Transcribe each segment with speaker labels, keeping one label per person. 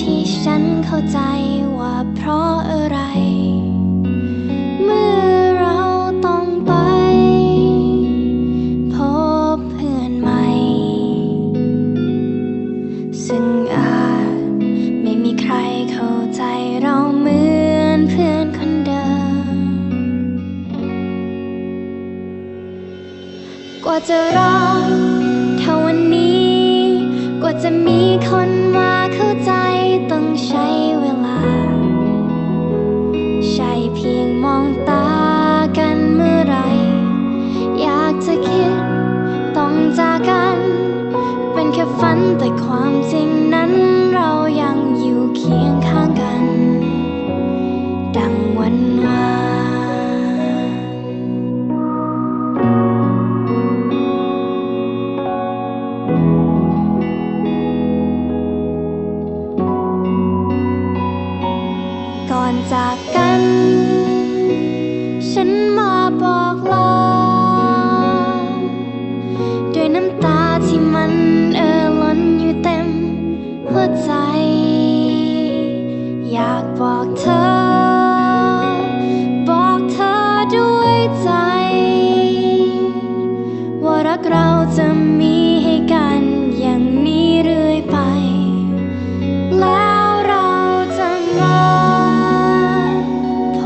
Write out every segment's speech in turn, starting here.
Speaker 1: ที่ฉันเข้าใจว่าเพราะอะไร เมื่อเราต้องไป พบเพื่อนใหม่ ซึ่งอาจไม่มีใครเข้าใจเราเหมือนเพื่อนคนเดิม กว่าจะรักเท่าวันนี้ กว่าจะมีคน กกัน เป็นแค่ฝันแต่ความจริงนั้นเรายังอยู่เคียงข้างกัน ดังวันวานก่อนจากกัน ฉันมาบอก กเราจะมีให้กันอย่างนี้เรื่อยไป แล้วเราจะมาพ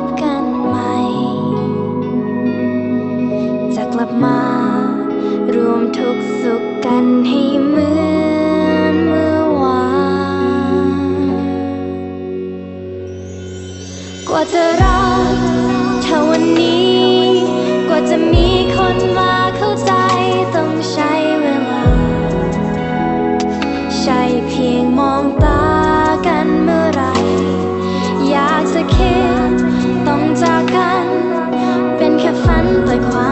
Speaker 1: บกันใหม่ จะกลับมารวมทุกสุขกันให้เหมือนเมื่อวานกว่าจะรอเท่าวันนี้ กว่าจะมี ฝัน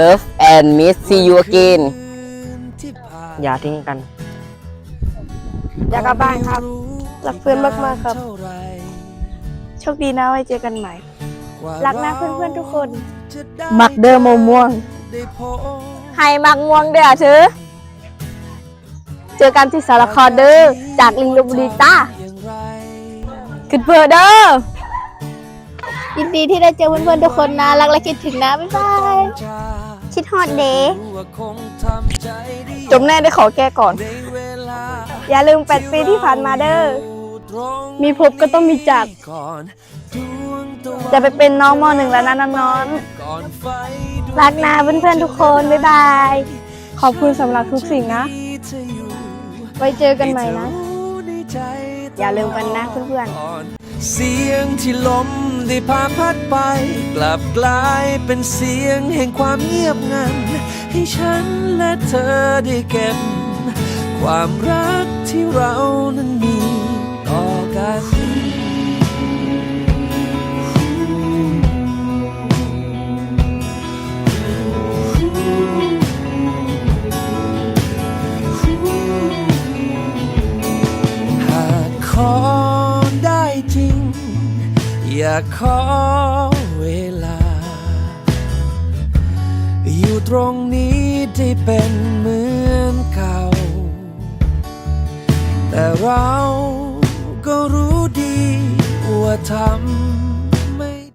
Speaker 2: Love and Miss See You Again
Speaker 3: ที่ผ่าน
Speaker 2: อย่าทิ้งกัน
Speaker 4: อยากกลับบ้านครับรักเพื่อนมากๆครับ
Speaker 3: เท่าไห
Speaker 4: โชคดีนะไว้เจอกันใหม่
Speaker 3: กว่า
Speaker 4: รักนะเพื่อนๆทุกคน
Speaker 3: จะได้
Speaker 4: มักเดิมมม่วง
Speaker 3: ได้พบ
Speaker 4: ให้มักม่วงเด้อเธอเจอกันที่สารคามเด้อจากลิงลพบุรีจ้า
Speaker 3: อย่างไร
Speaker 4: ขึ้นเพื่อเด้อยินดีที่ได้เจอเพื่อนๆทุกคนนะ รักและคิดถึงนะ บ๊ายบาย
Speaker 3: จะ
Speaker 4: คิดฮอดเด
Speaker 3: รู้ว่าคงทำใจได้
Speaker 4: จมแน่ได้ขอแก้ก่อน
Speaker 3: ในเวลา
Speaker 4: อย่าลืมแปดปีที่ผ่านมาเด้อ
Speaker 3: ตรง
Speaker 4: มีพบก็ต้องมีจาก
Speaker 3: ก่อนดวงตะวัน
Speaker 4: จะไปเป็นน้องมหนึ่งแล้วนะน้อง
Speaker 3: ก่อนไฟดวง
Speaker 4: ๆรักนะเพื่อนๆทุกคน บ๊ายบาย ขอบคุณสำหรับทุกสิ่งนะ
Speaker 3: ที่เธออยู่
Speaker 4: ไว้เจอกันใหม่นะ
Speaker 3: ในใจ
Speaker 4: อย่าลืมกันนะเพื่อนๆ
Speaker 3: ก่อน เสียงที่ลมได้พาพัดไป กลับกลายเป็นเสียงแห่งความเงียบงัน ให้ฉันและเธอได้เก็บ ความรักที่เรานั้นมีต่อกัน จริง อยากขอเวลา อยู่ตรงนี้ที่เป็นเหมือนเก่า แต่เราก็รู้ดีว่าทำ